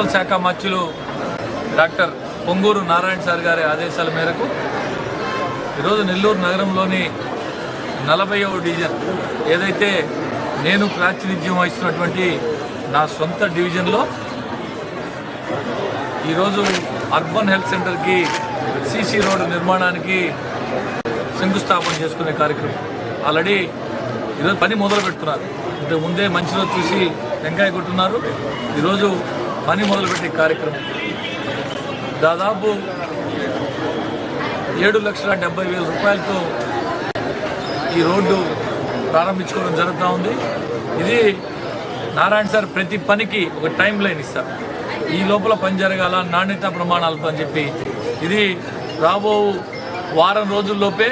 Municipal శాఖ మధ్యులు doctor Ponguru Narayana sir గారి ఆదేశాల మేరకు ఈరోజు నెల్లూరు నగరంలోని నలభైవ డివిజన్ ఏదైతే నేను ప్రాతినిధ్యం వహిస్తున్నటువంటి నా సొంత డివిజన్లో ఈరోజు అర్బన్ హెల్త్ సెంటర్కి సీసీ రోడ్డు నిర్మాణానికి శంకుస్థాపన చేసుకునే కార్యక్రమం. ఆల్రెడీ ఈరోజు పని మొదలు పెడుతున్నారు ఇంతకు ముందే మంచి రోజు చూసి వెంకాయ కొట్టున్నారు. ఈరోజు పని మొదలుపెట్టే కార్యక్రమం. దాదాపు ఏడు లక్షల డెబ్బై వేల రూపాయలతో ఈ రోడ్డు ప్రారంభించుకోవడం జరుగుతూ ఉంది. ఇది నారాయణ సార్ ప్రతి పనికి ఒక టైం లైన్ ఇస్తారు. ఈ లోపల పని జరగాల నాణ్యత ప్రమాణాలతో అని చెప్పి. ఇది రాబో వారం రోజుల్లోపే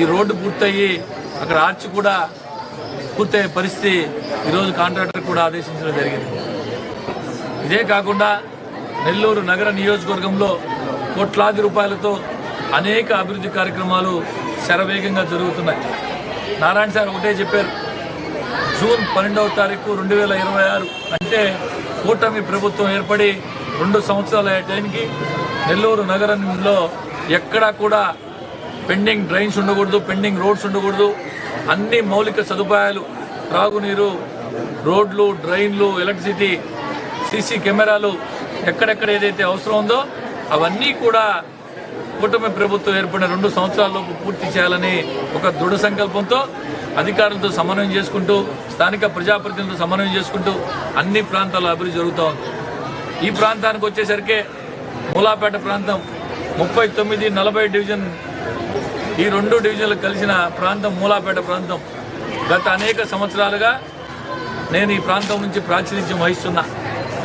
ఈ రోడ్డు పూర్తయ్యి అక్కడ ఆర్చి కూడా పూర్తయ్యే పరిస్థితి ఈరోజు కాంట్రాక్టర్ కూడా ఆదేశించడం జరిగింది. ఇదే కాకుండా నెల్లూరు నగర నియోజకవర్గంలో కోట్లాది రూపాయలతో అనేక అభివృద్ధి కార్యక్రమాలు శరవేగంగా జరుగుతున్నాయి. నారాయణ సార్ ఒకటే చెప్పారు జూన్ పన్నెండవ తారీఖు రెండు వేల ఇరవై ఆరు అంటే కూటమి ప్రభుత్వం ఏర్పడి రెండు సంవత్సరాల టైంకి నెల్లూరు నగరంలో ఎక్కడా కూడా పెండింగ్ డ్రైన్స్ ఉండకూడదు పెండింగ్ రోడ్స్ ఉండకూడదు అన్ని మౌలిక సదుపాయాలు త్రాగునీరు రోడ్లు డ్రైన్లు ఎలక్ట్రిసిటీ సీసీ కెమెరాలు ఎక్కడెక్కడ ఏదైతే అవసరం ఉందో అవన్నీ కూడా కూటమి ప్రభుత్వం ఏర్పడిన రెండు సంవత్సరాల్లోపు పూర్తి చేయాలని ఒక దృఢ సంకల్పంతో అధికారులతో సమన్వయం చేసుకుంటూ స్థానిక ప్రజాప్రతినిధులతో సమన్వయం చేసుకుంటూ అన్ని ప్రాంతాల్లో అభివృద్ధి జరుగుతూ ఉంది. ఈ ప్రాంతానికి వచ్చేసరికి మూలాపేట ప్రాంతం ముప్పై తొమ్మిది నలభై డివిజన్ ఈ రెండు డివిజన్లు కలిసిన ప్రాంతం మూలాపేట ప్రాంతం. గత అనేక సంవత్సరాలుగా నేను ఈ ప్రాంతం నుంచి ప్రాతినిధ్యం వహిస్తున్నా.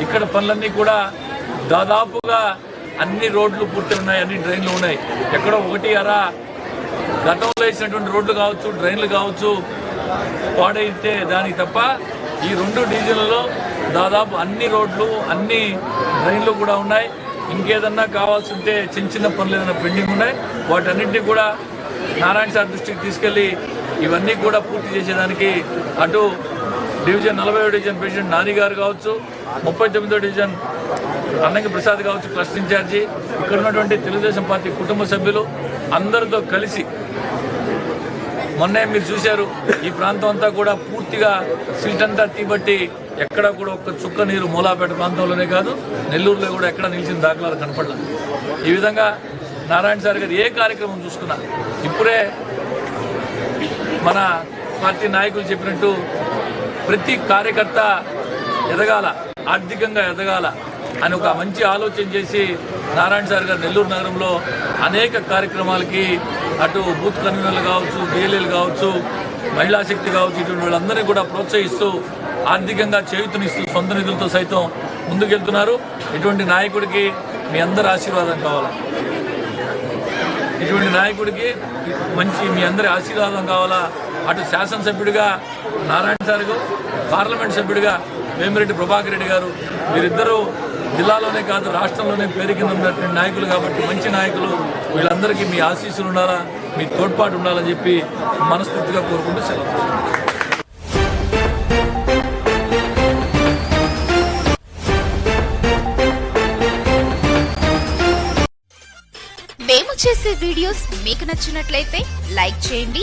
ఇక్కడ పనులన్నీ కూడా దాదాపుగా అన్ని రోడ్లు పూర్తి ఉన్నాయి అన్ని డ్రైన్లు ఉన్నాయి. ఎక్కడో ఒకటి అరా గతంలో వేసినటువంటి రోడ్లు కావచ్చు డ్రైన్లు కావచ్చు పాడైతే దానికి తప్ప ఈ రెండు డీజిల్లో దాదాపు అన్ని రోడ్లు అన్ని డ్రైన్లు కూడా ఉన్నాయి. ఇంకేదన్నా కావాల్సి ఉంటే చిన్న చిన్న పనులు ఏదైనా పెండింగ్ ఉన్నాయి. వాటన్నింటినీ కూడా నారాయణ సార్ దృష్టికి తీసుకెళ్ళి ఇవన్నీ కూడా పూర్తి చేసేదానికి అటు డివిజన్ నలభై డివిజన్ ప్రెసిడెంట్ నాని గారు కావచ్చు ముప్పై తొమ్మిదో డివిజన్ అన్నంగి ప్రసాద్ కావచ్చు క్లస్టర్ ఇన్ఛార్జి. ఇక్కడ ఉన్నటువంటి తెలుగుదేశం పార్టీ కుటుంబ సభ్యులు అందరితో కలిసి మొన్నే మీరు చూశారు ఈ ప్రాంతం అంతా కూడా పూర్తిగా సీట్ అంతా తీబట్టి ఎక్కడ కూడా ఒక్క చుక్క నీరు మూలాపేట ప్రాంతంలోనే కాదు నెల్లూరులో కూడా ఎక్కడ నిలిచిన దాఖలాలు కనపడలేదు. ఈ విధంగా నారాయణ సార్ గారు ఏ కార్యక్రమం చూసుకున్నా ఇప్పుడే మన పార్టీ నాయకులు చెప్పినట్టు ప్రతి కార్యకర్త ఎదగాల ఆర్థికంగా ఎదగాల అని ఒక మంచి ఆలోచన చేసి నారాయణ సార్ గారు నెల్లూరు నగరంలో అనేక కార్యక్రమాలకి అటు బూత్ కన్వీనర్లు కావచ్చు డిఎల్ఏలు కావచ్చు మహిళా శక్తి కావచ్చు ఇటువంటి వాళ్ళందరినీ కూడా ప్రోత్సహిస్తూ ఆర్థికంగా చేయుతనిస్తూ సొంత నిధులతో సైతం ముందుకెళ్తున్నారు. ఇటువంటి నాయకుడికి మీ అందరి ఆశీర్వాదం కావాలి? ఇటువంటి నాయకుడికి మంచి మీ అందరి ఆశీర్వాదం కావాలా? అటు శాసనసభ్యుడిగా నారాయణ సార్ పార్లమెంట్ సభ్యుడిగా వేమిరెడ్డి ప్రభాకర్ రెడ్డి గారు వీరిద్దరూ జిల్లాలోనే కాదు రాష్ట్రంలోనే పేరు కింద ఉన్నటువంటి నాయకులు కాబట్టి మంచి నాయకులు. వీళ్ళందరికీ మీ ఆశీస్సులు ఉండాలా మీ తోడ్పాటు ఉండాలని చెప్పి మనస్ఫూర్తిగా కోరుకుంటూ సెలవు మేము చేసే వీడియోస్ మీకు నచ్చినట్లయితే లైక్ చేయండి